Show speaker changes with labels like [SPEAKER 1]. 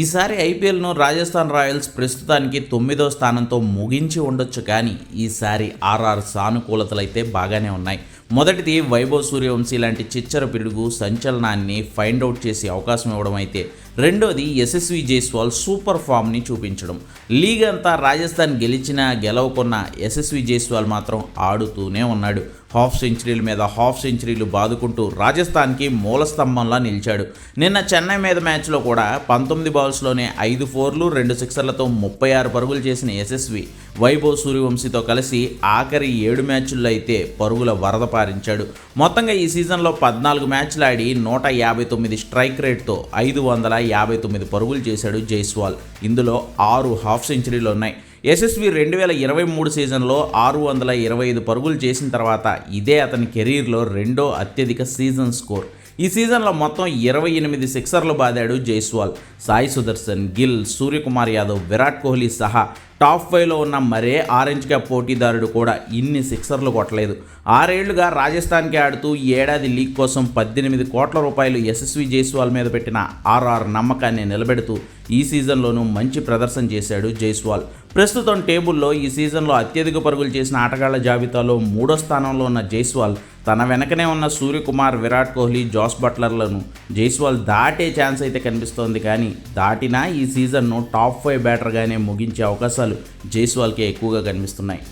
[SPEAKER 1] ఈసారి ఐపీఎల్ను రాజస్థాన్ రాయల్స్ ప్రస్తుతానికి తొమ్మిదో స్థానంతో ముగించి ఉండొచ్చు కానీ ఈసారి ఆర్ఆర్ సానుకూలతలైతే బాగానే ఉన్నాయి. మొదటిది వైభవ్ సూర్యవంశీ లాంటి చిచ్చర పిడుగు సంచలనాన్ని ఫైండ్ అవుట్ చేసే అవకాశం ఇవ్వడం అయితే రెండోది యశస్వి జైస్వాల్ సూపర్ ఫామ్ని చూపించడం. లీగ్ అంతా రాజస్థాన్ గెలిచినా గెలవకున్న యశస్వి జైస్వాల్ మాత్రం ఆడుతూనే ఉన్నాడు. హాఫ్ సెంచరీల మీద హాఫ్ సెంచరీలు బాదుకుంటూ రాజస్థాన్కి మూల స్తంభంలా నిలిచాడు. నిన్న చెన్నై మీద మ్యాచ్లో కూడా పంతొమ్మిది బాల్స్లోనే ఐదు ఫోర్లు రెండు సిక్సర్లతో ముప్పై ఆరు పరుగులు చేసిన యశస్వి వైభవ్ సూర్యవంశీతో కలిసి ఆఖరి ఏడు మ్యాచ్ల్లో అయితే పరుగుల వరద పారించాడు. మొత్తంగా ఈ సీజన్లో పద్నాలుగు మ్యాచ్లు ఆడి నూట యాభై తొమ్మిది స్ట్రైక్ రేట్తో ఐదు వందల యాభై తొమ్మిది పరుగులు చేశాడు జైస్వాల్. ఇందులో ఆరు హాఫ్ సెంచరీలు ఉన్నాయి. యశస్వి రెండు వేల ఇరవై మూడు సీజన్లో ఆరు వందల ఇరవై ఐదు పరుగులు చేసిన తర్వాత ఇదే అతని కెరీర్లో రెండో అత్యధిక సీజన్ స్కోర్. ఈ సీజన్లో మొత్తం ఇరవై ఎనిమిది సిక్సర్లు బాదాడు జైస్వాల్. సాయి సుదర్శన్ గిల్ సూర్యకుమార్ యాదవ్ విరాట్ కోహ్లీ సహా టాప్ ఫైవ్లో ఉన్న మరే ఆరెంజ్ క్యాప్ పోటీదారుడు కూడా ఇన్ని సిక్సర్లు కొట్టలేదు. ఆరేళ్ళుగా రాజస్థాన్కి ఆడుతూ ఏడాది లీగ్ కోసం పద్దెనిమిది కోట్ల రూపాయలు యశస్వి జైస్వాల్ మీద పెట్టిన ఆర్ఆర్ నమ్మకాన్ని నిలబెడుతూ ఈ సీజన్లోనూ మంచి ప్రదర్శన చేశాడు జైస్వాల్. ప్రస్తుతం టేబుల్లో ఈ సీజన్లో అత్యధిక పరుగులు చేసిన ఆటగాళ్ళ జాబితాలో మూడో స్థానంలో ఉన్న జైస్వాల్ తన వెనకనే ఉన్న సూర్యకుమార్ విరాట్ కోహ్లీ జాస్ బట్లర్లను జైస్వాల్ దాటే ఛాన్స్ అయితే కనిపిస్తోంది. కానీ దాటినా ఈ సీజన్ను టాప్ ఫైవ్ బ్యాటర్గానే ముగించే అవకాశాలు జైస్వాల్కే ఎక్కువగా కనిపిస్తున్నాయి.